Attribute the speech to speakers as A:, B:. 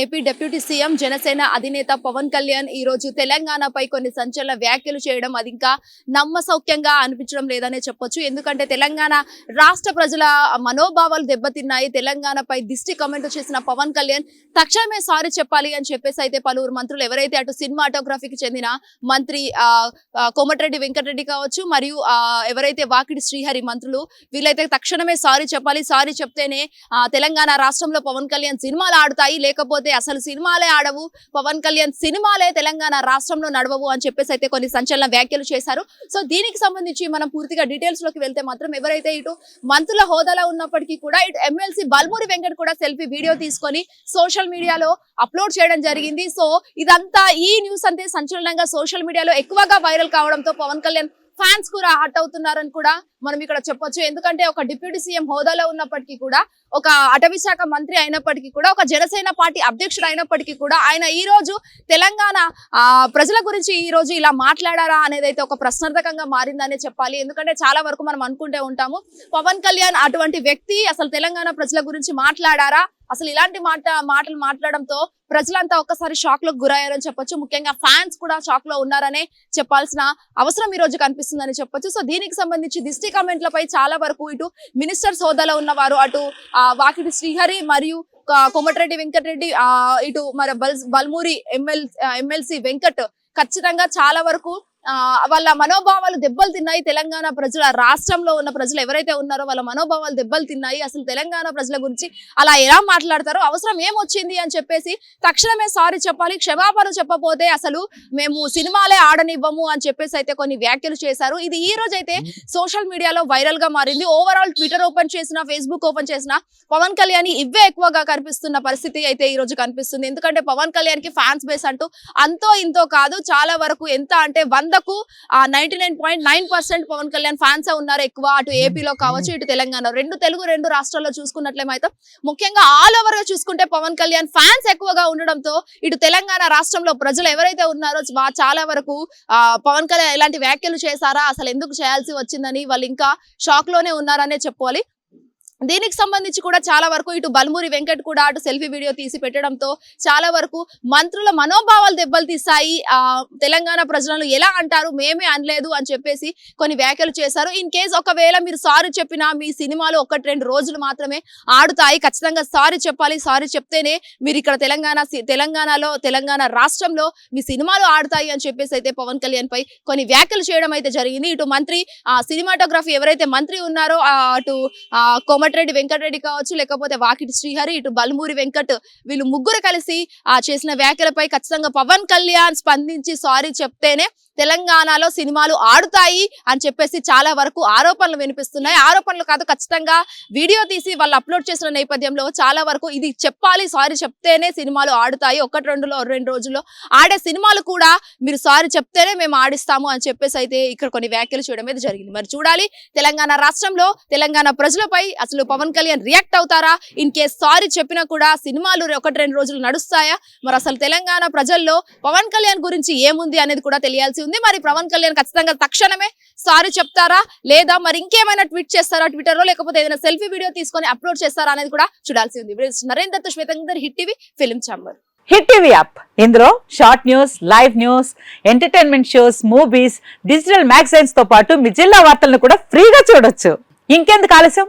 A: AP deputy CM Janasena అధినేత పవన్ కళ్యాణ్ ఈ రోజు తెలంగాణపై కొన్ని సంచలన వ్యాఖ్యలు చేయడం అది ఇంకా నమ్మసౌక్యంగా అనిపించడం లేదనే చెప్పొచ్చు. ఎందుకంటే తెలంగాణ రాష్ట్ర ప్రజల మనోభావాలు దెబ్బతిన్నాయి. తెలంగాణపై దిష్టి కమెంట్ చేసిన పవన్ కళ్యాణ్ తక్షణమే సారీ చెప్పాలి అని చెప్పేసి అయితే పలువురు మంత్రులు ఎవరైతే అటు సినిమాటోగ్రఫీకి చెందిన మంత్రి ఆ, కోమటిరెడ్డి వెంకటరెడ్డి కావచ్చు మరియు ఎవరైతే వాకిడి శ్రీహరి మంత్రులు వీళ్ళైతే తక్షణమే సారీ చెప్పాలి. సారీ చెప్తేనే తెలంగాణ రాష్ట్రంలో పవన్ కళ్యాణ్ సినిమాలు ఆడుతాయి. లేకపోతే అసలు సినిమాలే ఆడవు. పవన్ కళ్యాణ్ సినిమాలే తెలంగాణ రాష్ట్రంలో నడవవు అని చెప్పేసి అయితే కొన్ని సంచలన వ్యాఖ్యలు చేశారు. సో దీనికి సంబంధించి మనం పూర్తిగా డీటెయిల్స్లోకి వెళ్తే మాత్రం ఎవరైతే ఇటు మంత్రుల హోదాలో ఉన్నప్పటికీ కూడా ఇటు ఎమ్మెల్సీ బల్మూరి వెంకట్ కూడా సెల్ఫీ వీడియో తీసుకొని సోషల్ మీడియాలో అప్లోడ్ చేయడం జరిగింది. సో ఇదంతా ఈ న్యూస్ అంతే సంచలనంగా సోషల్ మీడియాలో ఎక్కువగా వైరల్ కావడంతో పవన్ కళ్యాణ్ ఫ్యాన్స్ కూడా హట్ అవుతున్నారని కూడా మనం ఇక్కడ చెప్పొచ్చు. ఎందుకంటే ఒక డిప్యూటీ సీఎం హోదాలో ఉన్నప్పటికీ కూడా ఒక అటవీ శాఖ మంత్రి అయినప్పటికీ కూడా ఒక జనసేన పార్టీ అధ్యక్షుడు అయినప్పటికీ కూడా ఆయన ఈ రోజు తెలంగాణ ఆ, ప్రజల గురించి ఈ రోజు ఇలా మాట్లాడారా అనేది అయితే ఒక ప్రశ్నార్థకంగా మారిందనే చెప్పాలి. ఎందుకంటే చాలా వరకు మనం అనుకుంటే ఉంటాము పవన్ కళ్యాణ్ అటువంటి వ్యక్తి అసలు తెలంగాణ ప్రజల గురించి మాట్లాడారా? అసలు ఇలాంటి మాట మాటలు మాట్లాడడంతో ప్రజలంతా ఒక్కసారి షాక్లో గురయ్యారని చెప్పొచ్చు. ముఖ్యంగా ఫ్యాన్స్ కూడా షాక్లో ఉన్నారనే చెప్పాల్సిన అవసరం ఈ రోజు కనిపిస్తుందని చెప్పొచ్చు. సో దీనికి సంబంధించి దిష్టి కామెంట్లపై చాలా వరకు ఇటు మినిస్టర్స్ హోదాలో ఉన్నవారు అటు వాకిటి శ్రీహరి మరియు కొమటిరెడ్డి వెంకటరెడ్డి ఆ, ఇటు మరి బల్ బల్మూరి ఎమ్మెల్ ఎమ్మెల్సీ వెంకట్ ఖచ్చితంగా చాలా వరకు వాళ్ళ మనోభావాలు దెబ్బలు తిన్నాయి తెలంగాణ ప్రజల రాష్ట్రంలో ఉన్న ప్రజలు ఎవరైతే ఉన్నారో వాళ్ళ మనోభావాలు దెబ్బలు తిన్నాయి. అసలు తెలంగాణ ప్రజల గురించి అలా ఎలా మాట్లాడతారో అవసరం ఏమొచ్చింది అని చెప్పేసి తక్షణమే సారీ చెప్పాలి క్షమాపణ చెప్పపోతే అసలు మేము సినిమాలే ఆడనివ్వము అని చెప్పేసి అయితే కొన్ని వ్యాఖ్యలు చేశారు. ఇది ఈ రోజు అయితే సోషల్ మీడియాలో వైరల్గా మారింది. ఓవరాల్ ట్విట్టర్ ఓపెన్ చేసిన ఫేస్బుక్ ఓపెన్ చేసిన పవన్ కళ్యాణ్ ఇవే ఎక్కువగా కనిపిస్తున్న పరిస్థితి అయితే ఈ రోజు కనిపిస్తుంది. ఎందుకంటే పవన్ కళ్యాణ్కి ఫ్యాన్స్ బేస్ అంటూ అంతో ఇంతో కాదు చాలా వరకు ఎంత అంటే వందకు ninety nine point nine percent Pawan Kalyan fans ఉన్నారు ఎక్కువ. అటు ఏపీలో కావచ్చు ఇటు తెలంగాణ. రెండు తెలుగు రెండు రాష్ట్రాల్లో చూసుకున్నట్లయితే ముఖ్యంగా ఆల్ ఓవర్గా చూసుకుంటే పవన్ కళ్యాణ్ ఫ్యాన్స్ ఎక్కువగా ఉండడంతో ఇటు తెలంగాణ రాష్ట్రంలో ప్రజలు ఎవరైతే ఉన్నారో చాలా వరకు ఆ, పవన్ కళ్యాణ్ ఇలాంటి వ్యాఖ్యలు చేశారా అసలు ఎందుకు చేయాల్సి వచ్చిందని వాళ్ళు ఇంకా షాక్లోనే ఉన్నారనే చెప్పుకోవాలి. దీనికి సంబంధించి కూడా చాలా వరకు ఇటు బల్మూరి వెంకట్ కూడా అటు సెల్ఫీ వీడియో తీసి పెట్టడంతో చాలా వరకు మంత్రుల మనోభావాలు దెబ్బలు తీస్తాయి ఆ తెలంగాణ ప్రజలను ఎలా అంటారు? మేమే అనలేదు అని చెప్పేసి కొన్ని వ్యాఖ్యలు చేశారు. ఇన్ కేస్ ఒకవేళ మీరు సారీ చెప్పినా మీ సినిమాలు ఒకటి రెండు రోజులు మాత్రమే ఆడుతాయి. ఖచ్చితంగా సారీ చెప్పాలి. సారీ చెప్తేనే మీరు ఇక్కడ తెలంగాణ తెలంగాణలో తెలంగాణ రాష్ట్రంలో మీ సినిమాలు ఆడుతాయి అని చెప్పేసి అయితే పవన్ కళ్యాణ్ పై కొన్ని వ్యాఖ్యలు చేయడం అయితే జరిగింది. ఇటు మంత్రి ఆ సినిమాటోగ్రఫీ ఎవరైతే మంత్రి ఉన్నారో అటు ఆ, కోమటిరెడ్డి వెంకటరెడ్డి కావచ్చు లేకపోతే వాకిటి శ్రీహరి ఇటు బల్మూరి వెంకట్ వీళ్ళు ముగ్గురు కలిసి ఆ చేసిన వ్యాఖ్యలపై ఖచ్చితంగా పవన్ కళ్యాణ్ స్పందించి సారీ చెప్తేనే తెలంగాణలో సినిమాలు ఆడుతాయి అని చెప్పేసి చాలా వరకు ఆరోపణలు వినిపిస్తున్నాయి. ఆరోపణలు కాదు ఖచ్చితంగా వీడియో తీసి వాళ్ళు అప్లోడ్ చేసిన నేపథ్యంలో చాలా వరకు ఇది చెప్పాలి సారీ చెప్తేనే సినిమాలు ఆడుతాయి. ఒకటి రెండులో రెండు రోజుల్లో ఆడే సినిమాలు కూడా మీరు సారీ చెప్తేనే మేము ఆడిస్తాము అని చెప్పేసి అయితే ఇక్కడ కొన్ని వ్యాఖ్యలు చేయడం అయితే జరిగింది. మరి చూడాలి తెలంగాణ రాష్ట్రంలో తెలంగాణ ప్రజలపై అసలు పవన్ కళ్యాణ్ రియాక్ట్ అవుతారా? ఇన్ కేస్ సారీ చెప్పినా కూడా సినిమాలు ఒకటి రెండు రోజులు నడుస్తాయా? మరి అసలు తెలంగాణ ప్రజల్లో పవన్ కళ్యాణ్ గురించి ఏముంది అనేది కూడా తెలియాల్సి ఉంది. మరి పవన్ కళ్యాణ్ ఖచ్చితంగా తక్షణమే సారీ చెప్తారా? లేదా మరి ఇంకేమైనా ట్వీట్ చేస్తారా ట్విట్టర్లో లేకపోతే ఏదైనా సెల్ఫీ వీడియో తీసుకొని అప్లోడ్ చేస్తారా అనేది కూడా చూడాల్సి ఉంది. నరేందర్తో hit TV film chamber
B: hit TV app. ఇందులో short news live news entertainment shows movies digital మ్యాగజైన్స్తో పాటు మీ జిల్లా వార్తలను కూడా ఫ్రీగా చూడొచ్చు. ఇంకెందుకు ఆలస్యం?